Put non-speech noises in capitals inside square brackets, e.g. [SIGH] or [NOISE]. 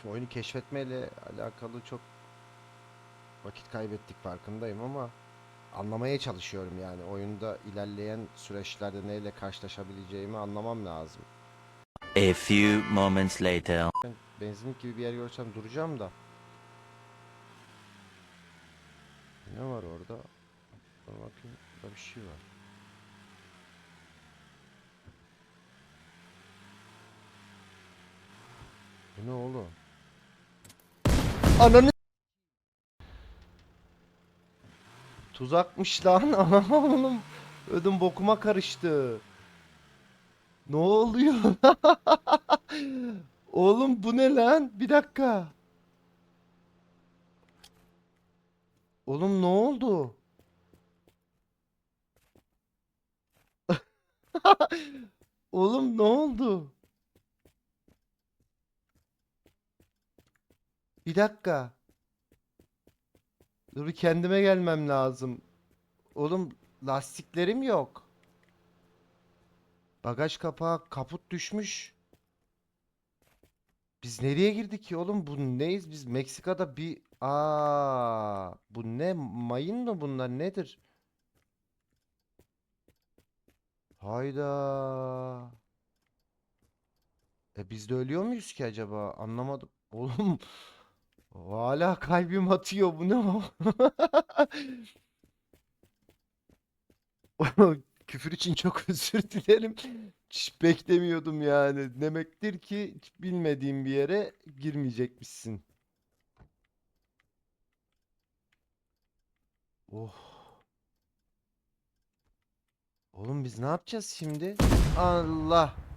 Şimdi oyunu keşfetmeyle alakalı çok vakit kaybettik farkındayım ama anlamaya çalışıyorum yani. Oyunda ilerleyen süreçlerde neyle karşılaşabileceğimi anlamam lazım. A few moments later. Ben benzinlik gibi bir yer görsem duracağım da. Ne var orada? Dur bakayım. Burada bir şey var. Bu ne oğlum? Ananı Tuzakmış lan. [LAUGHS] Anam oğlum. Ödüm bokuma karıştı. Ne oluyor? [LAUGHS] Oğlum bu ne lan? Bir dakika. Oğlum ne oldu? [LAUGHS] Oğlum ne oldu? Bir dakika. Dur bir kendime gelmem lazım. Oğlum lastiklerim yok. Bagaj kapağı kaput düşmüş. Biz nereye girdik ki oğlum? Bu neyiz? Biz Meksika'da bir... Aa, bu ne? Mayın mı bunlar? Nedir? Hayda. E biz de ölüyor muyuz ki acaba? Anlamadım. [LAUGHS] Oğlum hala kalbim atıyor. Bu ne? [LAUGHS] Küfür için çok [LAUGHS] özür dilerim. Hiç beklemiyordum yani. Demektir ki bilmediğim bir yere girmeyecekmişsin. Oh. Oğlum biz ne yapacağız şimdi? Allah.